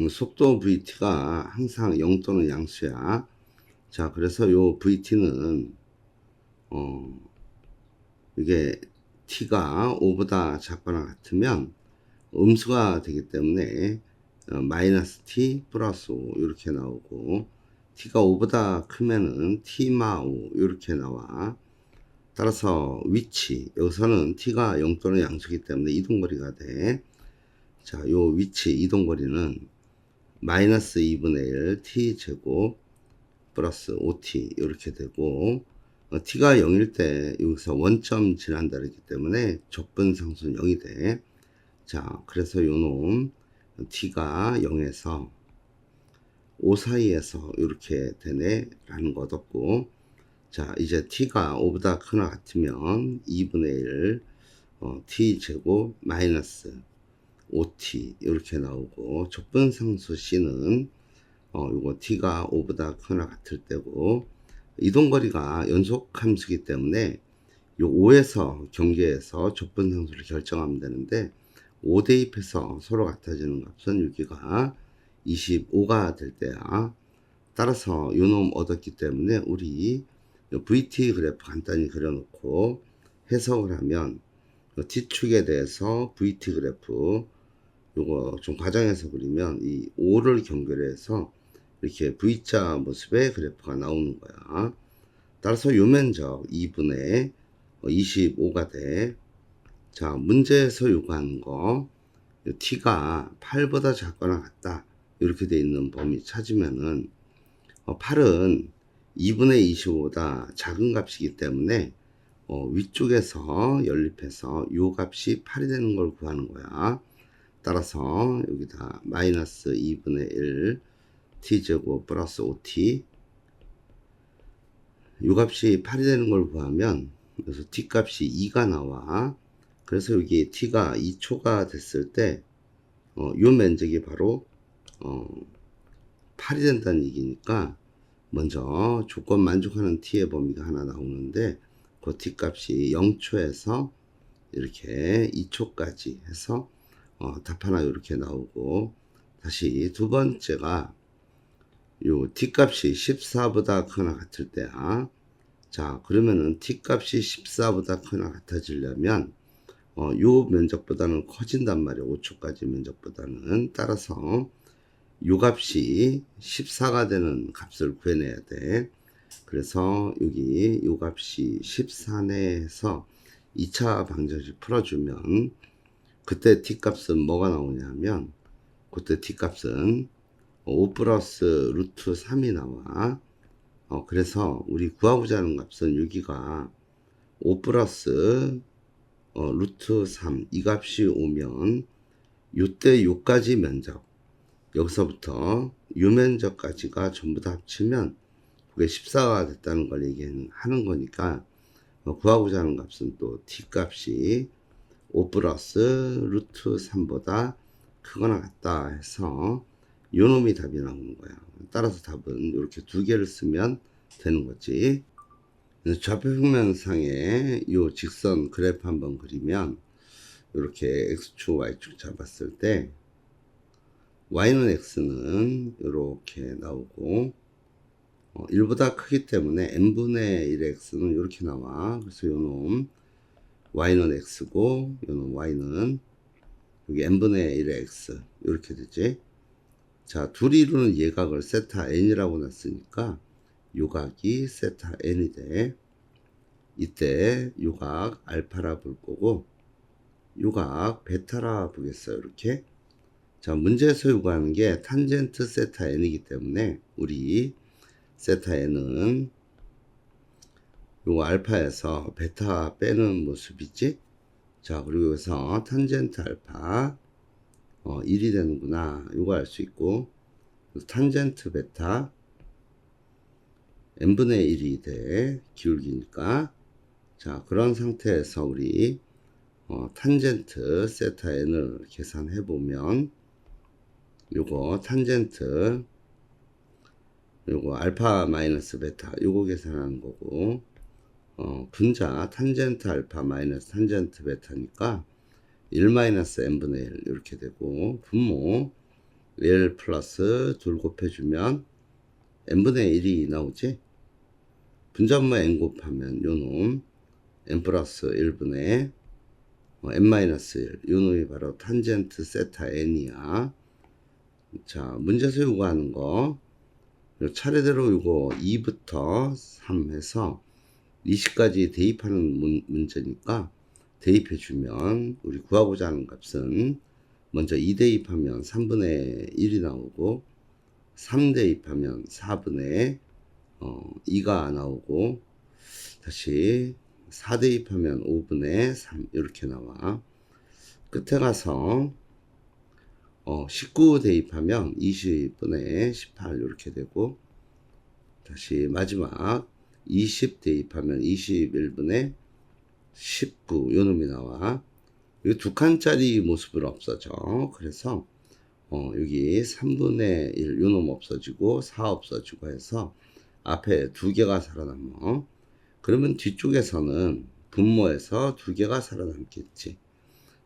음, 속도 VT가 항상 0 또는 양수야. 자, 그래서 요 VT는, 어, 이게 T가 5보다 작거나 같으면 음수가 되기 때문에 어, 마이너스 T 플러스 5 이렇게 나오고 T가 5보다 크면은 T마 5 이렇게 나와. 따라서 위치 여기서는 T가 0 또는 양수기 때문에 이동거리가 돼. 자, 요 위치 이동거리는 마이너스 2분의 1 T 제곱 플러스 5T 이렇게 되고 어, T가 0일 때 여기서 원점 지난다르기 때문에 적분상수는 0이 돼. 자, 그래서 요놈 T가 0에서 5 사이에서 이렇게 되네 라는 거 얻었고 자 이제 t가 5보다 크나 같으면 2분의 1 어, t 제곱 마이너스 5t 이렇게 나오고 적분상수 c는 어, 요거 t가 5보다 크나 같을 때고 이동거리가 연속 함수기 때문에 요 5에서 경계에서 적분상수를 결정하면 되는데 5 대입해서 서로 같아지는 값은 여기가 25가 될 때야. 따라서 요놈 얻었기 때문에 우리 VT 그래프 간단히 그려놓고 해석을 하면 T축에 대해서 VT 그래프 요거 좀 과장해서 그리면 이 5를 경계해서 이렇게 V자 모습의 그래프가 나오는 거야. 따라서 요 면적 2분의 25가 돼. 자, 문제에서 요구하는 거 t가 8보다 작거나 같다. 이렇게 돼 있는 범위 찾으면은 8은 2분의 25보다 작은 값이기 때문에 어, 위쪽에서 연립해서 요 값이 8이 되는 걸 구하는 거야. 따라서 여기다 마이너스 2분의 1 t제곱 플러스 5t 요 값이 8이 되는 걸 구하면 그래서 t 값이 2가 나와. 그래서 여기 t가 2초가 됐을 때 어, 요 면적이 바로 어, 8이 된다는 얘기니까 먼저 조건 만족하는 t의 범위가 하나 나오는데 그 t 값이 0초에서 이렇게 2초까지 해서 어, 답 하나 이렇게 나오고. 다시 두 번째가 요 t 값이 14보다 크거나 같을 때야. 자 그러면은 t 값이 14보다 크거나 같아지려면 어, 요 면적보다는 커진단 말이야 5초까지 면적보다는. 따라서 요 값이 14가 되는 값을 구해내야 돼. 그래서 여기 요 값이 14네 해서 2차 방정식 풀어주면 그때 t 값은 뭐가 나오냐면 그때 t 값은 5 플러스 루트 3이 나와. 어, 그래서 우리 구하고자 하는 값은 여기가 5 플러스 어, 루트 3 이 값이 오면 요때 요까지 면적 여기서부터 유면적까지가 전부 다 합치면 그게 14가 됐다는 걸 얘기하는 거니까 어, 구하고자 하는 값은 또 t 값이 5 플러스 루트 3보다 크거나 같다 해서 요 놈이 답이 나오는 거야. 따라서 답은 이렇게 두 개를 쓰면 되는 거지. 좌표평면상에 요 직선 그래프 한번 그리면 이렇게 x축 y축 잡았을 때 y는 x는 이렇게 나오고 어, 1보다 크기 때문에 n분의 1의 x는 이렇게 나와 그래서 요놈 y는 x고 요놈 y는 여기 n분의 1의 x 이렇게 되지. 자 둘이 이루는 예각을 세타 n이라고 놨으니까 요각이 세타 n이 돼. 이때 요각 알파라 볼 거고 요각 베타라 보겠어요 이렇게? 자, 문제에서 요구하는 게 탄젠트 세타 n이기 때문에 우리 세타 n은 요 알파에서 베타 빼는 모습이지. 자, 그리고 여기서 탄젠트 알파 어, 1이 되는구나. 요거 알 수 있고 탄젠트 베타 n분의 1이 돼. 기울기니까. 자, 그런 상태에서 우리 어, 탄젠트 세타 n을 계산해 보면 요거 탄젠트 요거 알파 마이너스 베타 요거 계산하는 거고 어, 분자 탄젠트 알파 마이너스 탄젠트 베타니까 1 마이너스 n분의 1 이렇게 되고 분모 1 플러스 둘 곱해주면 n분의 1이 나오지? 분자분모 n 곱하면 요놈 n 플러스 1분의 어, n 마이너스 1 요놈이 바로 탄젠트 세타 n이야. 자 문제에서 요구하는 거. 요 차례대로 요거 2부터 3 해서 20까지 대입하는 문, 문제니까 대입해 주면 우리 구하고자 하는 값은 먼저 2 대입하면 3분의 1이 나오고 3 대입하면 4분의 어, 2가 나오고 다시 4 대입하면 5분의 3 이렇게 나와. 끝에 가서 어, 19 대입하면 20분의 18 이렇게 되고 다시 마지막 20 대입하면 21분의 19 요놈이 나와. 여기 두 칸짜리 모습으로 없어져. 그래서 어, 여기 3분의 1 요놈 없어지고 4 없어지고 해서 앞에 두 개가 살아남어. 그러면 뒤쪽에서는 분모에서 두 개가 살아남겠지.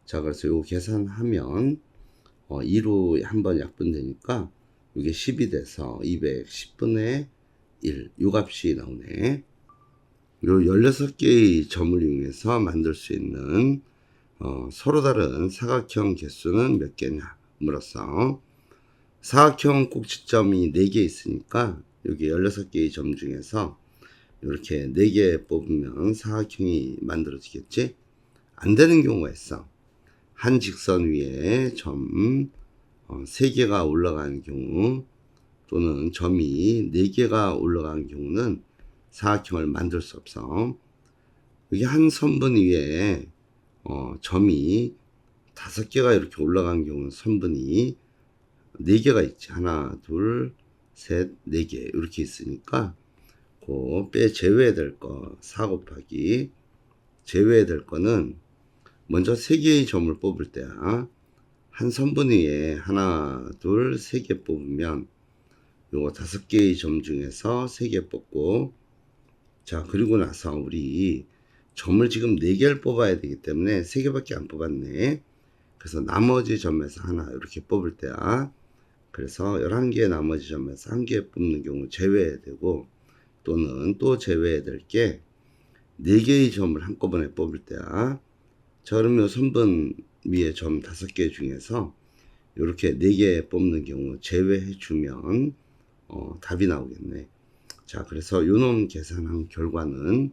자 그래서 요 계산하면 어, 2로 한 번 약분되니까 이게 10이 돼서 210분의 1. 요 값이 나오네. 요 16개의 점을 이용해서 만들 수 있는 어, 서로 다른 사각형 개수는 몇 개냐 물었어. 사각형 꼭지점이 4개 있으니까 여기 16개의 점 중에서 이렇게 4개 뽑으면 사각형이 만들어지겠지? 안 되는 경우가 있어. 한 직선 위에 점 어, 3개가 올라가는 경우 또는 점이 4개가 올라가는 경우는 사각형을 만들 수 없어. 여기 한 선분 위에 어, 점이 5개가 이렇게 올라가는 경우는 선분이 4개가 있지. 하나, 둘, 셋, 4개 이렇게 있으니까 그 빼 제외해야 될 거 4 곱하기 제외해야 될 거는 먼저 세 개의 점을 뽑을 때야. 한 선분 위에 하나, 둘, 세 개 뽑으면 요거 다섯 개의 점 중에서 세 개 뽑고 자, 그리고 나서 우리 점을 지금 네 개를 뽑아야 되기 때문에 세 개밖에 안 뽑았네. 그래서 나머지 점에서 하나 이렇게 뽑을 때야. 그래서 11개의 나머지 점에서 한 개 뽑는 경우 제외해야 되고 또는 또 제외해야 될 게 네 개의 점을 한꺼번에 뽑을 때야. 자, 그러면 선분 위에 점 다섯 개 중에서 이렇게 네 개 뽑는 경우 제외해 주면 어, 답이 나오겠네. 자, 그래서 요놈 계산한 결과는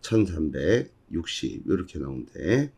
1360 이렇게 나온대.